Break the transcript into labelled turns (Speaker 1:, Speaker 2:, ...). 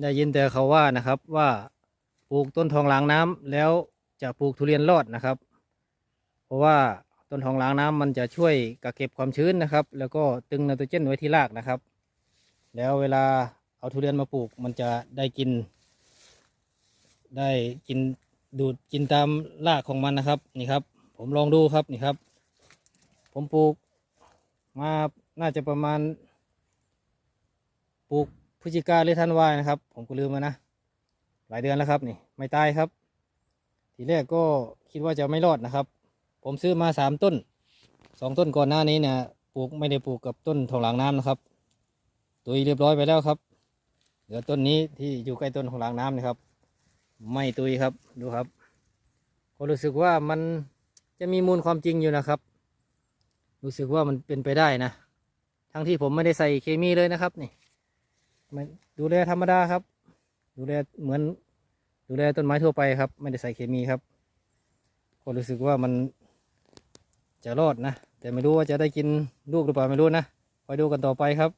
Speaker 1: ได้ยินแต่เขาว่านะครับว่าปลูกต้นทองหลางน้ำแล้วจะปลูกทุเรียนรอดนะครับ เพราะว่าต้นทองหลางน้ำมันจะช่วยกักเก็บความชื้นนะครับ แล้วก็ตึงไนโตรเจนไว้ที่รากนะครับ แล้วเวลาเอาทุเรียนมาปลูกมันจะได้กิน ได้กินดูดกินตามรากของมันนะครับนี่ครับ ผมลองดูครับนี่ครับ ผมปลูกมาน่าจะประมาณปลูก พฤศจิกาหรือธันวานะครับ ผมก็ลืมมานะ หลายเดือนแล้วครับนี่ ไม่ตายครับ ทีแรกก็คิดว่าจะไม่รอดนะครับ ผมซื้อมาสามต้นสองต้นก่อนหน้านี้เนี่ยปลูกไม่ได้ปลูกกับต้นทองหลางน้ำนะครับตุยเรียบร้อยไปแล้วครับเหลือต้นนี้ที่อยู่ใกล้ต้นทองหลางน้ำนะครับ ไม่ตุยครับดูครับก็รู้สึกว่ามันจะมีมูลความจริงอยู่นะครับ รู้สึกว่ามันเป็นไปได้นะ ทั้งที่ผมไม่ได้ใส่เคมีเลยนะครับนี่ มันดูแลธรรมดาครับ ดูแลเหมือน ดูแลต้นไม้ทั่วไปครับ ไม่ได้ใส่เคมีครับ ก็รู้สึกว่ามันจะรอดนะ แต่ไม่รู้ว่าจะได้กินลูกหรือเปล่าไม่รู้นะคอยดูกันต่อไปครับ